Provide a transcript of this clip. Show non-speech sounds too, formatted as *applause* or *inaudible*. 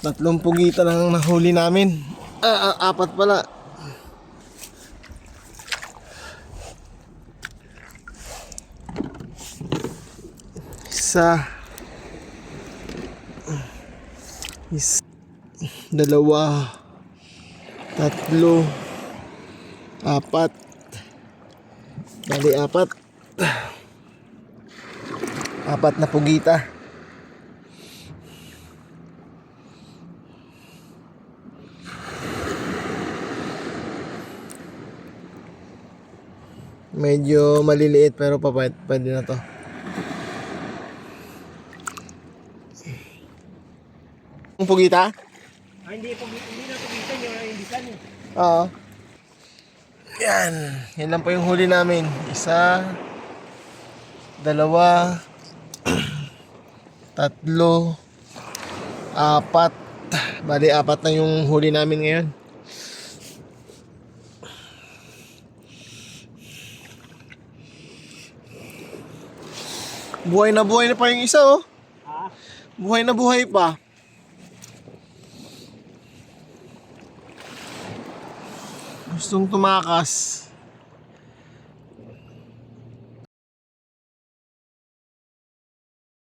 Tatlong pugita lang ang nahuli namin. Ah, ah, apat pala. Isa. Is dalawa. Tatlo. Apat. Bali, apat. Apat na pugita. Medyo maliliit pero pa pwede, na to. Ang pugita? Ah, hindi po hindi na pugitan yung imbisan eh. Oo. Yan. Yan lang po yung huli namin. Isa, dalawa, *clears throat* tatlo, apat. Bali, apat na yung huli namin ngayon. Buhay na buhay na pa yung isa, oh. Ha? Buhay na buhay pa. Gustong tumakas.